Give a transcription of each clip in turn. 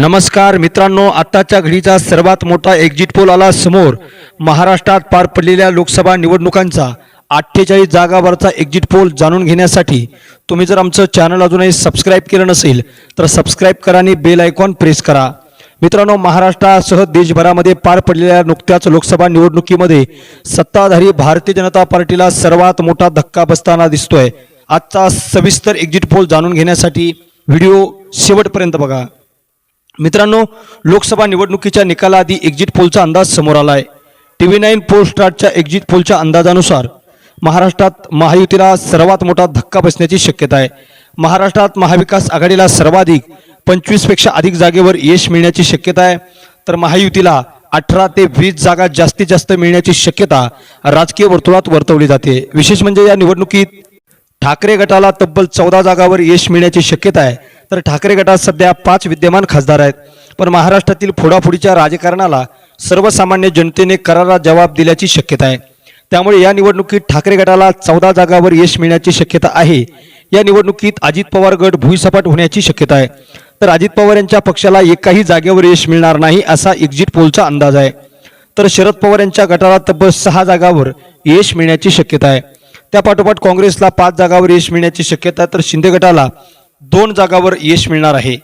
नमस्कार मित्रांनो आत्ताच्या घडीचा सर्वात मोठा एक्झिट पोल आला समोर. महाराष्ट्रात पार पडलेल्या लोकसभा निवडणुकांचा अठ्ठेचाळीस जागावरचा एक्झिट पोल जाणून घेण्यासाठी तुम्ही जर आमचं चॅनल अजूनही सबस्क्राईब केलं नसेल तर सबस्क्राईब करा आणि बेल आयकॉन प्रेस करा. मित्रांनो महाराष्ट्रासह देशभरामध्ये पार पडलेल्या नुकत्याच लोकसभा निवडणुकीमध्ये सत्ताधारी भारतीय जनता पार्टीला सर्वात मोठा धक्का बसताना दिसतोय. आजचा सविस्तर एक्झिट पोल जाणून घेण्यासाठी व्हिडिओ शेवटपर्यंत बघा. मित्रांनो लोकसभा निवडणुकीच्या निकालाआधी एक्झिट पोलचा अंदाज समोर आला आहे T V nine poll exit पोलच्या अंदाजानुसार महाराष्ट्रात महायुतीला सर्वात मोठा धक्का बसण्याची शक्यता आहे. महाराष्ट्रात महाविकास आघाडीला सर्वाधिक पंचवीसपेक्षा अधिक जागेवर यश मिळण्याची शक्यता आहे. तर महायुतीला अठरा ते वीस जागा जास्तीत जास्त मिळण्याची शक्यता राजकीय वर्तुळात वर्तवली जाते. विशेष म्हणजे या निवडणुकीत ठाकरे गटाला तब्बल चौदा जागावर यश मिळण्याची शक्यता आहे. तर ठाकरे गटात सध्या पाच विद्यमान खासदार आहेत. पण महाराष्ट्रातील फोडाफोडीच्या राजकारणाला सर्वसामान्य जनतेने करारा जबाब दिल्याची शक्यता आहे. त्यामुळे या निवडणुकीत ठाकरे गटाला चौदा जागावर यश मिळण्याची शक्यता आहे. या निवडणुकीत अजित पवार गट भुईसपाट होण्याची शक्यता आहे. तर अजित पवार यांच्या पक्षाला एकाही जागेवर यश मिळणार नाही असा एक्झिट पोलचा अंदाज आहे. तर शरद पवार यांच्या गटाला तब्बल सहा जागावर यश मिळण्याची शक्यता आहे. त्या पाठोपाठ काँग्रेसला पाच जागावर यश मिळण्याची शक्यता तर शिंदे गटाला दोन जागावर यश मिळणार आहे.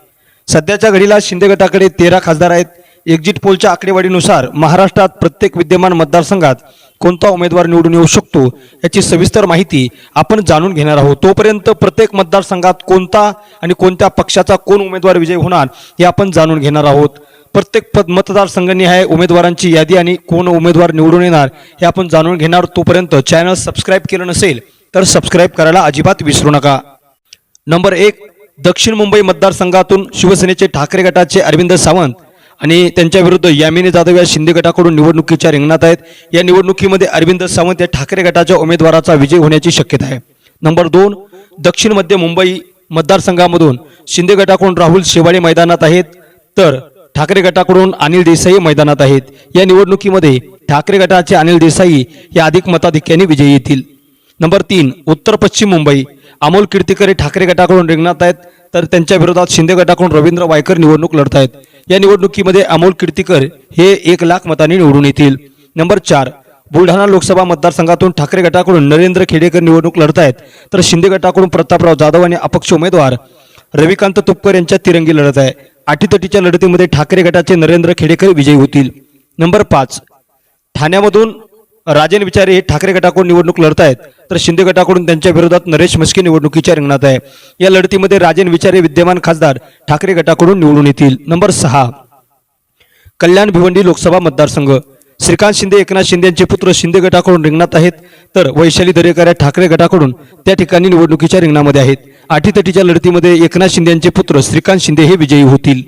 सध्याच्या घडीला शिंदे गटाकडे तेरा खासदार आहेत. एक्झिट पोलच्या आकडेवारीनुसार महाराष्ट्रात प्रत्येक विद्यमान मतदारसंघात कोणता उमेदवार निवडून येऊ शकतो याची सविस्तर माहिती आपण जाणून घेणार आहोत. तोपर्यंत प्रत्येक मतदारसंघात कोणता आणि कोणत्या पक्षाचा कोण उमेदवार विजय होणार हे आपण जाणून घेणार आहोत. प्रत्येक पद मतदारसंघनिहाय उमेदवारांची यादी आणि कोण उमेदवार निवडून येणार हे आपण जाणून घेणार. तोपर्यंत चॅनल सबस्क्राईब केलं नसेल तर सबस्क्राईब करायला अजिबात विसरू नका. नंबर एक दक्षिण मुंबई मतदारसंघातून शिवसेनेचे ठाकरे गटाचे अरविंद सावंत आणि त्यांच्या विरुद्ध यामिनी जाधव या शिंदे गटाकडून निवडणुकीच्या रिंगणात आहेत. या निवडणुकीमध्ये अरविंद सावंत या ठाकरे गटाच्या उमेदवाराचा विजय होण्याची शक्यता आहे. नंबर दोन दक्षिण मध्य मुंबई मतदारसंघामधून शिंदे गटाकडून राहुल शेवाळे मैदानात आहेत. तर ठाकरे गटाकडून अनिल देसाई मैदानात आहेत. या निवडणुकीमध्ये ठाकरे गटाचे अनिल देसाई या अधिक मताधिक्याने विजयी येतील. नंबर तीन उत्तर पश्चिम मुंबई अमोल कीर्तीकर ठाकरे गटाकडून रिंगणात आहेत. तर त्यांच्या विरोधात शिंदे गटाकडून रवींद्र वायकर निवडणूक लढत आहेत या निवडणुकीमध्ये अमोल कीर्तीकर हे एक लाख मतांनी निवडून येतील. नंबर चार बुलढाणा लोकसभा मतदारसंघातून ठाकरे गटाकडून नरेंद्र खेडेकर निवडणूक लढत आहेत तर शिंदे गटाकडून प्रतापराव जाधव आणि अपक्ष उमेदवार रविकांत तुपकर यांच्या तिरंगी लढत आहे. अटीतटीच्या लढतीमध्ये ठाकरे गटाचे नरेंद्र खेडेकर विजयी होतील. नंबर पाच ठाण्यामधून राजन विचारे हे ठाकरे गटाकडून निवडणूक लढत आहेत. तर शिंदे गटाकडून त्यांच्या विरोधात नरेश म्हस्के निवडणुकीच्या रिंगणात आहे. या लढतीमध्ये राजन विचारे विद्यमान खासदार ठाकरे गटाकडून निवडून येतील. नंबर सहा. कल्याण भिवंडी लोकसभा मतदारसंघ. श्रीकांत शिंदे एकनाथ शिंदे यांचे पुत्र शिंदे गटाकडून रिंगणात आहेत. तर वैशाली दरेकर या ठाकरे गटाकडून त्या ठिकाणी निवडणुकीच्या रिंगणामध्ये आहेत. आठीतटीच्या लढतीमध्ये एकनाथ शिंदे यांचे पुत्र श्रीकांत शिंदे हे विजयी होतील.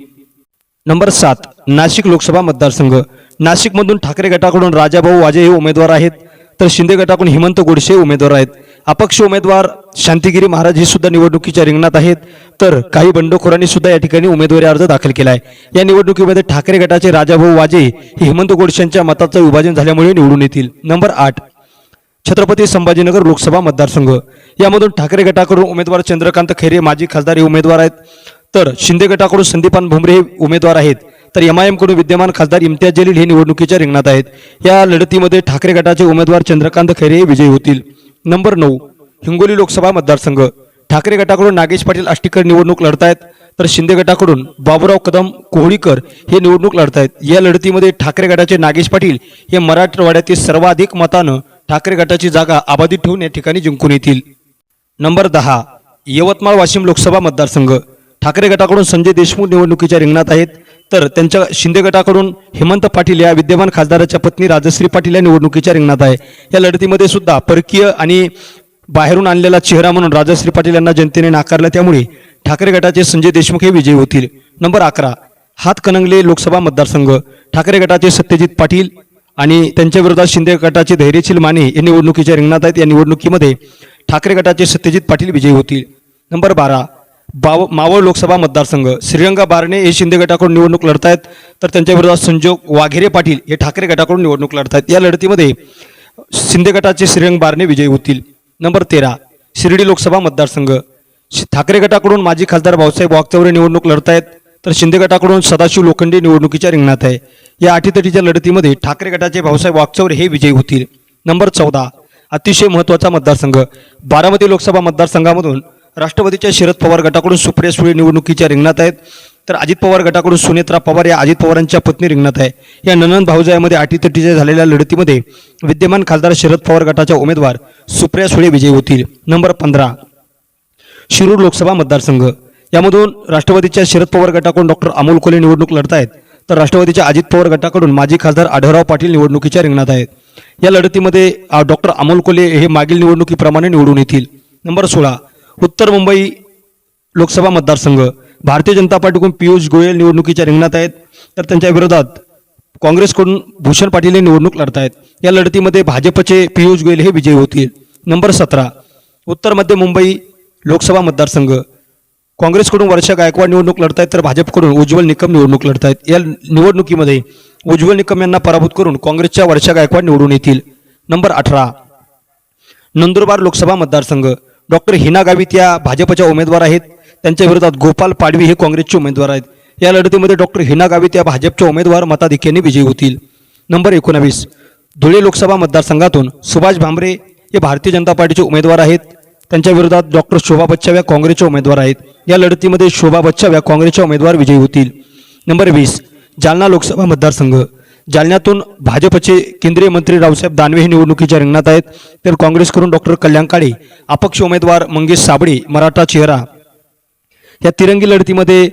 नंबर सात. नाशिक लोकसभा मतदारसंघ. नाशिकमधून ठाकरे गटाकडून राजाभाऊ वाजे हे उमेदवार आहेत तर शिंदे गटाकडून हिमंत गोडसे हे उमेदवार आहेत. अपक्ष उमेदवार शांतिगिरी महाराज हे सुद्धा निवडणुकीच्या रिंगणात आहेत तर काही बंडखोरांनी सुद्धा या ठिकाणी उमेदवारी अर्ज दाखल केला आहे या निवडणुकीमध्ये ठाकरे गटाचे राजाभाऊ वाजे हे हिमंत गोडशेंच्या मताचं विभाजन झाल्यामुळे निवडून येतील. नंबर आठ छत्रपती संभाजीनगर लोकसभा मतदारसंघ. यामधून ठाकरे गटाकडून उमेदवार चंद्रकांत खैरे माजी खासदार हे उमेदवार आहेत तर शिंदे गटाकडून संदीपान भुमरे हे उमेदवार आहेत. तर एम आय एमकडून विद्यमान खासदार इम्तियाज जलील हे निवडणुकीच्या रिंगणात आहेत. या लढतीमध्ये ठाकरे गटाचे उमेदवार चंद्रकांत खैरे हे विजयी होतील. नंबर नऊ हिंगोली लोकसभा मतदारसंघ. ठाकरे गटाकडून नागेश पाटील आष्टीकर निवडणूक लढत आहेत तर शिंदे गटाकडून बाबूराव कदम कोहळीकर हे निवडणूक लढत आहेत या लढतीमध्ये ठाकरे गटाचे नागेश पाटील हे मराठवाड्यातील सर्वाधिक मतानं ठाकरे गटाची जागा अबाधित ठेवून या ठिकाणी जिंकून येतील. नंबर दहा यवतमाळ वाशिम लोकसभा मतदारसंघ. ठाकरे गटाकडून संजय देशमुख निवडणुकीच्या रिंगणात आहेत. तर त्यांच्या शिंदे गटाकडून हेमंत पाटील या विद्यमान खासदाराच्या पत्नी राजश्री पाटील या निवडणुकीच्या रिंगणात आहे. या लढतीमध्ये सुद्धा परकीय आणि बाहेरून आणलेला चेहरा म्हणून राजश्री पाटील यांना जनतेने नाकारला. त्यामुळे ठाकरे गटाचे संजय देशमुख हे विजयी होतील. नंबर अकरा हातकणंगले लोकसभा मतदारसंघ. ठाकरे गटाचे सत्यजित पाटील आणि त्यांच्या विरोधात शिंदे गटाचे धैर्यशील माने हे निवडणुकीच्या रिंगणात आहेत. या निवडणुकीमध्ये ठाकरे गटाचे सत्यजित पाटील विजयी होतील. नंबर बारा बाव मावळ लोकसभा मतदारसंघ श्रीरंगा बारणे हे शिंदे गटाकडून निवडणूक लढत आहेत तर त्यांच्या विरोधात संजोग वाघेरे पाटील हे ठाकरे गटाकडून निवडणूक लढत आहेत या लढतीमध्ये शिंदे गटाचे श्रीरंग बारणे विजयी होतील. नंबर तेरा शिर्डी लोकसभा मतदारसंघ. ठाकरे गटाकडून माजी खासदार भाऊसाहेब वागचौरे निवडणूक लढत आहेत तर शिंदे गटाकडून सदाशिव लोखंडे निवडणुकीच्या रिंगणात आहे. या अटीतटीच्या लढतीमध्ये ठाकरे गटाचे भाऊसाहेब वागचौर हे विजयी होतील. नंबर चौदा अतिशय महत्त्वाचा मतदारसंघ. बारामती लोकसभा मतदारसंघामधून राष्ट्रवादीच्या शरद पवार गटाकडून सुप्रिया सुळे निवडणुकीच्या रिंगणात आहेत. तर अजित पवार गटाकडून सुनेत्रा पवार या अजित पवारांच्या पत्नी रिंगणात आहे. या ननंद भाऊजायामध्ये अटीतटीच्या झालेल्या लढतीमध्ये विद्यमान खासदार शरद पवार गटाच्या उमेदवार सुप्रिया सुळे विजयी होतील. नंबर पंधरा. शिरूर लोकसभा मतदारसंघ. यामधून राष्ट्रवादीच्या शरद पवार गटाकडून डॉक्टर अमोल कोले निवडणूक लढत आहेत. तर राष्ट्रवादीच्या अजित पवार गटाकडून माजी खासदार आढळराव पाटील निवडणुकीच्या रिंगणात आहेत. या लढतीमध्ये डॉक्टर अमोल कोले हे मागील निवडणुकीप्रमाणे निवडून येतील. नंबर सोळा. उत्तर मुंबई लोकसभा मतदारसंघ. भारतीय जनता पार्टीकडून पियुष गोयल निवडणुकीच्या रिंगणात आहेत. तर त्यांच्या विरोधात काँग्रेसकडून भूषण पाटील हे निवडणूक लढत आहेत या लढतीमध्ये भाजपचे पियुष गोयल हे विजयी होतील. नंबर सतरा. उत्तर मध्य मुंबई लोकसभा मतदारसंघ. काँग्रेसकडून वर्षा गायकवाड निवडणूक लढत आहेत तर भाजपकडून उज्ज्वल निकम निवडणूक लढत आहेत या निवडणुकीमध्ये उज्ज्वल निकम यांना पराभूत करून काँग्रेसच्या वर्षा गायकवाड निवडून येतील. नंबर अठरा. नंदुरबार लोकसभा मतदारसंघ. डॉक्टर हिना गावित या भाजपच्या उमेदवार आहेत. त्यांच्या विरोधात गोपाल पाडवी हे काँग्रेसचे उमेदवार आहेत. या लढतीमध्ये डॉक्टर हिना गावित या भाजपच्या उमेदवार मताधिक्याने विजयी होतील. नंबर एकोणावीस. धुळे लोकसभा मतदारसंघातून सुभाष भांबरे हे भारतीय जनता पार्टीचे उमेदवार आहेत. त्यांच्या विरोधात डॉक्टर शोभा बच्चाव्या काँग्रेसच्या उमेदवार आहेत. या लढतीमध्ये शोभा बच्चाव्या काँग्रेसच्या उमेदवार विजयी होतील. नंबर वीस. जालना लोकसभा मतदारसंघ. जालन्यातून भाजपचे केंद्रीय मंत्री रावसाहेब दानवे हे निवडणुकीच्या रिंगणात आहेत. तर काँग्रेसकडून डॉक्टर कल्याण काळे अपक्ष उमेदवार मंगेश साबळे मराठा चेहरा. या तिरंगी लढतीमध्ये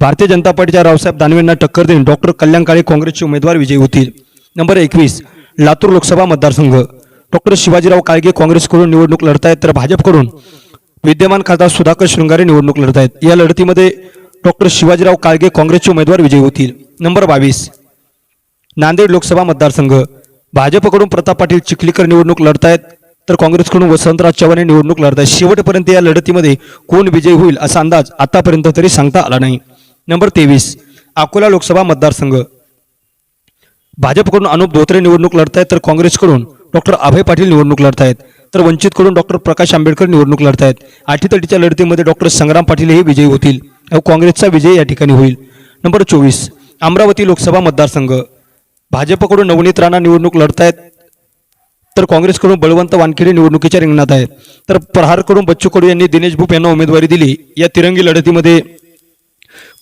भारतीय जनता पार्टीच्या रावसाहेब दानवेंना टक्कर देऊन डॉक्टर कल्याण काळे काँग्रेसचे उमेदवार विजयी होतील. नंबर एकवीस लातूर लोकसभा मतदारसंघ. डॉक्टर शिवाजीराव काळगे काँग्रेसकडून निवडणूक लढत आहेत. तर भाजपकडून विद्यमान खासदार सुधाकर शृंगारे निवडणूक लढत आहेत. या लढतीमध्ये डॉक्टर शिवाजीराव काळगे काँग्रेसचे उमेदवार विजयी होतील. नंबर बावीस नांदेड लोकसभा मतदारसंघ. भाजपकडून प्रताप पाटील चिखलीकर निवडणूक लढत आहेत तर काँग्रेसकडून वसंतराज चव्हाण हे निवडणूक लढत आहेत शेवटपर्यंत या लढतीमध्ये कोण विजयी होईल असा अंदाज आतापर्यंत तरी सांगता आला नाही. नंबर तेवीस अकोला लोकसभा मतदारसंघ. भाजपकडून अनुप धोत्रे निवडणूक लढत आहेत तर काँग्रेसकडून डॉक्टर अभय पाटील निवडणूक लढत आहेत तर वंचितकडून डॉक्टर प्रकाश आंबेडकर निवडणूक लढत आहेत आठीतटीच्या लढतीमध्ये डॉक्टर संग्राम पाटील हे विजयी होतील. काँग्रेसचा विजय या ठिकाणी होईल. नंबर चोवीस अमरावती लोकसभा मतदारसंघ. भाजपकडून नवनीत राणा निवडणूक लढत आहेत तर काँग्रेसकडून बळवंत वानखेडे निवडणुकीच्या रिंगणात आहेत. तर प्रहारकडून बच्चू कडू यांनी दिनेश भूप यांना उमेदवारी दिली. या तिरंगी लढतीमध्ये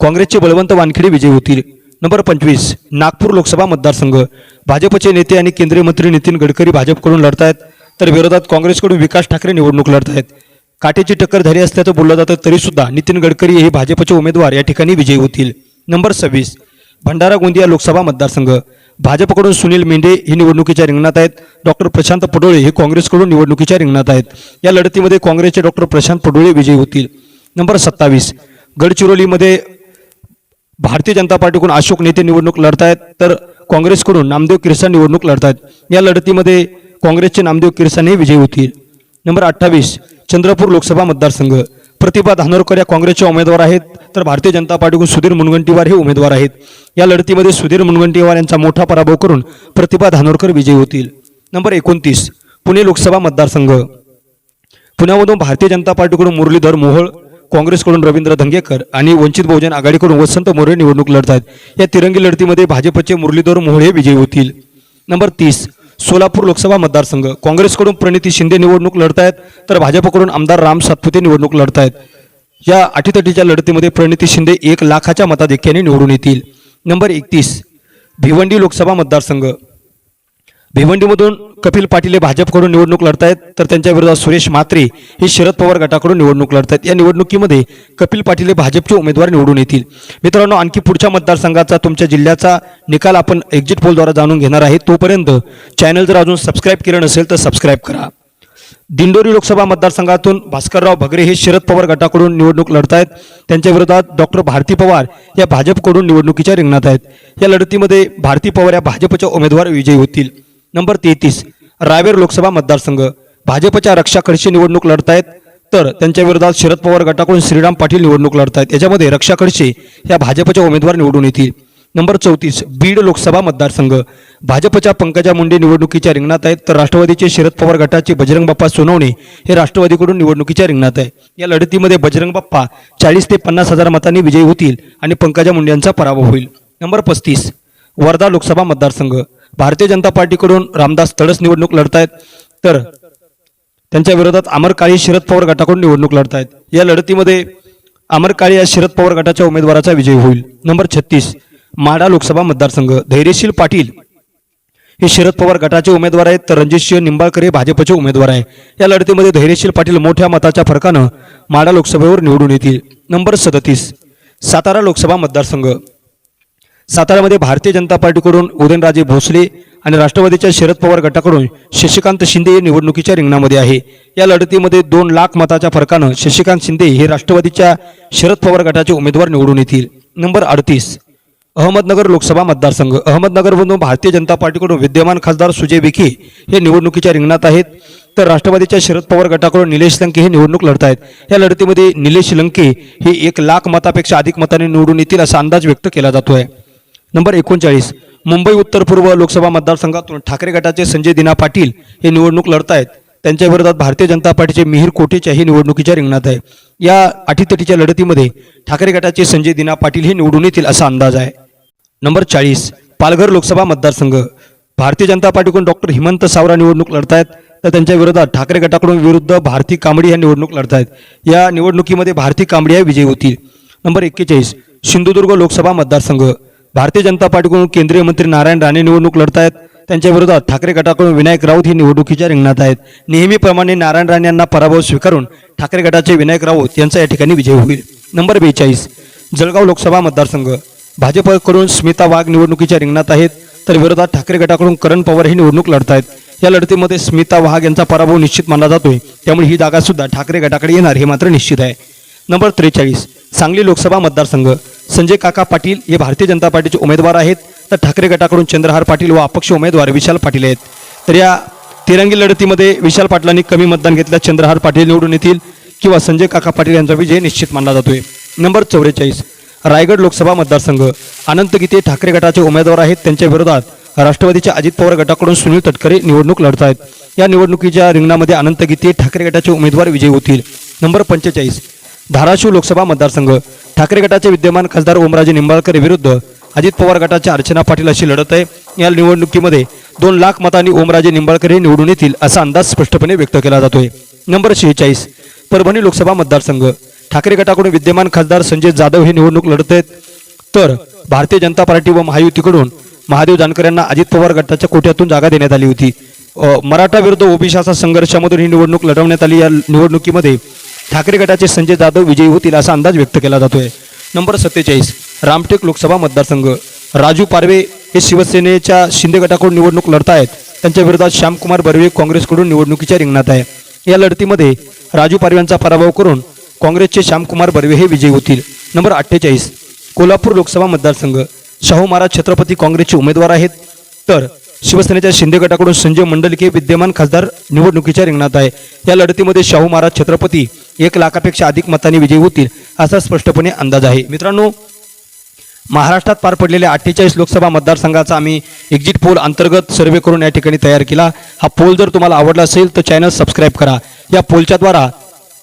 काँग्रेसचे बळवंत वानखेडे विजयी होतील. नंबर पंचवीस नागपूर लोकसभा मतदारसंघ. भाजपचे नेते आणि केंद्रीय मंत्री नितीन गडकरी भाजपकडून लढत आहेत तर विरोधात काँग्रेसकडून विकास ठाकरे निवडणूक लढत आहेत काटेची टक्कर झाली असल्याचं बोललं जातं तरीसुद्धा नितीन गडकरी हे भाजपचे उमेदवार या ठिकाणी विजयी होतील. नंबर सव्वीस भंडारा गोंदिया लोकसभा मतदारसंघ. भाजपकडून सुनील मेंढे हे निवडणुकीच्या रिंगणात आहेत. डॉक्टर प्रशांत पडोळे हे काँग्रेसकडून निवडणुकीच्या रिंगणात आहेत. या लढतीमध्ये काँग्रेसचे डॉक्टर प्रशांत पडोळे विजयी होतील. नंबर सत्तावीस. गडचिरोलीमध्ये भारतीय जनता पार्टीकडून अशोक नेते निवडणूक लढत आहेत तर काँग्रेसकडून नामदेव किरसान निवडणूक लढत आहेत या लढतीमध्ये काँग्रेसचे नामदेव किरसाण हे विजयी होतील. नंबर अठ्ठावीस. चंद्रपूर लोकसभा मतदारसंघ. प्रतिभा धानोरकर या काँग्रेसच्या उमेदवार आहेत. तर भारतीय जनता पार्टीकडून सुधीर मुनगंटीवार हे उमेदवार आहेत. या लढतीमध्ये सुधीर मुनगंटीवार यांचा मोठा पराभव करून प्रतिभा धानोरकर विजयी होतील. नंबर एकोणतीस पुणे लोकसभा मतदारसंघ. पुण्यामधून भारतीय जनता पार्टीकडून मुरलीधर मोहोळ काँग्रेसकडून रवींद्र धंगेकर आणि वंचित बहुजन आघाडीकडून वसंत मोरे निवडणूक लढत आहेत. या तिरंगी लढतीमध्ये भाजपचे मुरलीधर मोहोळ हे विजयी होतील. नंबर तीस सोलापूर लोकसभा मतदारसंघ. काँग्रेसकडून प्रणिती शिंदे निवडणूक लढत आहेत तर भाजपकडून आमदार राम सातपुते निवडणूक लढत आहेत या अटीतटीच्या लढतीमध्ये प्रणिती शिंदे एक लाखाच्या मताधिक्याने निवडून येतील. नंबर एकतीस भिवंडी लोकसभा मतदारसंघ. भिवंडीमधून कपिल पाटील हे भाजपकडून निवडणूक लढत आहेत तर त्यांच्या विरोधात सुरेश म्हात्रे हे शरद पवार गटाकडून निवडणूक लढत आहेत या निवडणुकीमध्ये कपिल पाटील हे भाजपचे उमेदवार निवडून येतील. मित्रांनो आणखी पुढच्या मतदारसंघाचा तुमच्या जिल्ह्याचा निकाल आपण एक्झिट पोलद्वारा जाणून घेणार आहे. तोपर्यंत चॅनल जर अजून सबस्क्राईब केलं नसेल तर सबस्क्राईब करा. दिंडोरी लोकसभा मतदारसंघातून भास्करराव भगरे हे शरद पवार गटाकडून निवडणूक लढत आहेत त्यांच्या विरोधात डॉक्टर भारती पवार या भाजपकडून निवडणुकीच्या रिंगणात आहेत. या लढतीमध्ये भारती पवार या भाजपच्या उमेदवार विजयी होतील. नंबर तेहतीस रावेर लोकसभा मतदारसंघ. भाजपच्या रक्षा खडसे निवडणूक लढत आहेत तर त्यांच्या विरोधात शरद पवार गटाकडून श्रीराम पाटील निवडणूक लढत आहेत याच्यामध्ये रक्षा खडसे या भाजपच्या उमेदवार निवडून येतील. नंबर चौतीस बीड लोकसभा मतदारसंघ. भाजपच्या पंकजा मुंडे निवडणुकीच्या रिंगणात आहेत तर राष्ट्रवादीचे शरद पवार गटाचे बजरंग बाप्पा सोनवणे हे राष्ट्रवादीकडून निवडणुकीच्या रिंगणात आहे या लढतीमध्ये बजरंग बाप्पा चाळीस ते पन्नास हजार मतांनी विजयी होतील आणि पंकजा मुंडे यांचा पराभव होईल. नंबर पस्तीस वर्धा लोकसभा मतदारसंघ. भारतीय जनता पार्टीकडून रामदास तडस निवडणूक लढतायत. तर त्यांच्या विरोधात अमर काळी शरद पवार गटाकडून निवडणूक लढतायत. या लढतीमध्ये अमर काळी या शरद पवार गटाच्या उमेदवाराचा विजय होईल. नंबर छत्तीस माढा लोकसभा मतदारसंघ. धैर्यशील पाटील हे शरद पवार गटाचे उमेदवार आहेत. तर रणजितसिंह निंबाळकर हे भाजपचे उमेदवार आहे या लढतीमध्ये धैर्यशील पाटील मोठ्या मताच्या फरकानं माढा लोकसभेवर निवडून येतील. नंबर सदतीस सातारा लोकसभा मतदारसंघ. साताऱ्यामध्ये भारतीय जनता पार्टीकडून उदयनराजे भोसले आणि राष्ट्रवादीच्या शरद पवार गटाकडून शशिकांत शिंदे हे निवडणुकीच्या रिंगणामध्ये आहे. या लढतीमध्ये दोन लाख मताच्या फरकानं शशिकांत शिंदे हे राष्ट्रवादीच्या शरद पवार गटाचे उमेदवार निवडून येतील. नंबर अडतीस. अहमदनगर लोकसभा मतदारसंघ. अहमदनगरमधून भारतीय जनता पार्टीकडून विद्यमान खासदार सुजय विखे हे निवडणुकीच्या रिंगणात आहेत. तर राष्ट्रवादीच्या शरद पवार गटाकडून निलेश लंके हे निवडणूक लढत आहेत या लढतीमध्ये निलेश लंके हे एक लाख मतापेक्षा अधिक मताने निवडून येतील असा अंदाज व्यक्त केला जातो आहे नंबर एकोणचाळीस मुंबई उत्तर पूर्व लोकसभा मतदारसंघातून ठाकरे गटाचे संजय दिना पाटील हे निवडणूक लढतायत. त्यांच्या विरोधात भारतीय जनता पार्टीचे मिहीर कोटेच्या ही निवडणुकीच्या रिंगणात आहे. या अटीतटीच्या लढतीमध्ये ठाकरे गटाचे संजय दिना पाटील हे निवडून येतील असा अंदाज आहे. नंबर चाळीस पालघर लोकसभा मतदारसंघ. भारतीय जनता पार्टीकडून डॉक्टर हिमंत सावरा निवडणूक लढतायत तर त्यांच्या विरोधात ठाकरे गटाकडून विरुद्ध भारती कांबडी ह्या निवडणूक लढतायत. या निवडणुकीमध्ये भारती कांबडी हे विजयी होतील. नंबर एक्केचाळीस सिंधुदुर्ग लोकसभा मतदारसंघ. भारतीय जनता पार्टीकडून केंद्रीय मंत्री नारायण राणे निवडणूक लढतायत त्यांच्या विरोधात ठाकरे गटाकडून विनायक राऊत ही निवडणुकीच्या रिंगणात आहेत. नेहमीप्रमाणे नारायण राणे यांना पराभव स्वीकारून ठाकरे गटाचे विनायक राऊत यांचा या ठिकाणी विजय होईल. नंबर बेचाळीस जळगाव लोकसभा मतदारसंघ. भाजपकडून स्मिता वाघ निवडणुकीच्या रिंगणात आहेत. तर विरोधात ठाकरे गटाकडून करण पवार ही निवडणूक लढतायत या लढतीमध्ये स्मिता वाघ यांचा पराभव निश्चित मानला जातोय. त्यामुळे ही जागा सुद्धा ठाकरे गटाकडे येणार हे मात्र निश्चित आहे. नंबर त्रेचाळीस सांगली लोकसभा मतदारसंघ. संजय काका पाटील हे भारतीय जनता पार्टीचे उमेदवार आहेत. तर ठाकरे गटाकडून चंद्रहार पाटील व अपक्ष उमेदवार विशाल पाटील आहेत. तर या तिरंगी लढतीमध्ये विशाल पाटलांनी कमी मतदान घेतल्यास चंद्रहार पाटील निवडून येतील किंवा संजय काका पाटील यांचा विजय निश्चित मानला जातोय. नंबर चौवेचाळीस. रायगड लोकसभा मतदारसंघ. अनंत गीते ठाकरे गटाचे उमेदवार आहेत. त्यांच्या विरोधात राष्ट्रवादीच्या अजित पवार गटाकडून सुनील तटकरे निवडणूक लढत आहेत या निवडणुकीच्या रिंगणामध्ये अनंत गीते ठाकरे गटाचे उमेदवार विजयी होतील. नंबर पंचेचाळीस. धाराशिव लोकसभा मतदारसंघ. ठाकरे गटाचे विद्यमान खासदार ओमराजे निंबाळकर विरुद्ध अजित पवार गटाच्या अर्चना पाटील अशी लढत आहे. या निवडणुकीमध्ये दोन लाख मतांनी ओमराजे निंबाळकर हे निवडून येतील असा अंदाज स्पष्टपणे व्यक्त केला जातोय. नंबर शेहेचाळीस. परभणी लोकसभा मतदारसंघ. ठाकरे गटाकडून विद्यमान खासदार संजय जाधव हे निवडणूक लढत आहेत. तर भारतीय जनता पार्टी व महायुतीकडून महादेव जानकर यांना अजित पवार गटाच्या कोट्यातून जागा देण्यात आली होती. मराठा विरुद्ध ओबीसीचा संघर्षामधून ही निवडणूक लढवण्यात आली. या निवडणुकीमध्ये ठाकरे गटाचे संजय जाधव विजयी होतील असा अंदाज व्यक्त केला जातोय. नंबर सत्तेचाळीस रामटेक लोकसभा मतदारसंघ. राजू पारवे हे शिवसेनेच्या शिंदे गटाकडून निवडणूक लढतायत. त्यांच्या विरोधात श्यामकुमार बर्वे काँग्रेसकडून निवडणुकीच्या रिंगणात आहे. या लढतीमध्ये राजू पारव्यांचा पराभव करून काँग्रेसचे श्यामकुमार बर्वे हे विजयी होतील. नंबर अठ्ठेचाळीस कोल्हापूर लोकसभा मतदारसंघ. शाहू महाराज छत्रपती काँग्रेसचे उमेदवार आहेत. तर शिवसेनेच्या शिंदे गटाकडून संजय मंडलिके विद्यमान खासदार निवडणुकीच्या रिंगणात आहे. या लढतीमध्ये शाहू महाराज छत्रपती एक लाखापेक्षा अधिक मतांनी विजयी होतील असा स्पष्टपणे अंदाज आहे. मित्रांनो महाराष्ट्रात पार पडलेल्या अठ्ठेचाळीस लोकसभा मतदारसंघाचा आम्ही एक्झिट पोल अंतर्गत सर्वे करून या ठिकाणी तयार केला. हा पोल जर तुम्हाला आवडला असेल तर चॅनल सबस्क्राईब करा. या पोलच्याद्वारा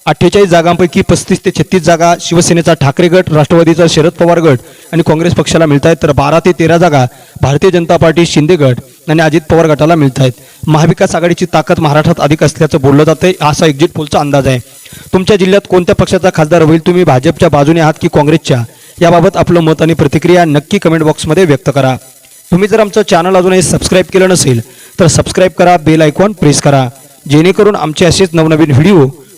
अठ्ठेचाळीस जागांपैकी पस्तीस ते छत्तीस जागा शिवसेनेचा ठाकरे गट राष्ट्रवादीचा शरद पवार गट आणि काँग्रेस पक्षाला मिळत आहेत तर बारा ते तेरा जागा भारतीय जनता पार्टी शिंदे गट आणि अजित पवार गटाला मिळत आहेत महाविकास आघाडीची ताकद महाराष्ट्रात अधिक असल्याचं बोललं जातंय असा एक्झिट पोलचा अंदाज आहे. तुमच्या जिल्ह्यात कोणत्या पक्षाचा खासदार होईल? तुम्ही भाजपच्या बाजूने आहात की काँग्रेसच्या? याबाबत आपलं मत आणि प्रतिक्रिया नक्की कमेंट बॉक्समध्ये व्यक्त करा. तुम्ही जर आमचं चॅनल अजूनही सबस्क्राईब केलं नसेल तर सबस्क्राईब करा बेल आयकॉन प्रेस करा. जेणेकरून आमचे असेच नवनवीन व्हिडिओ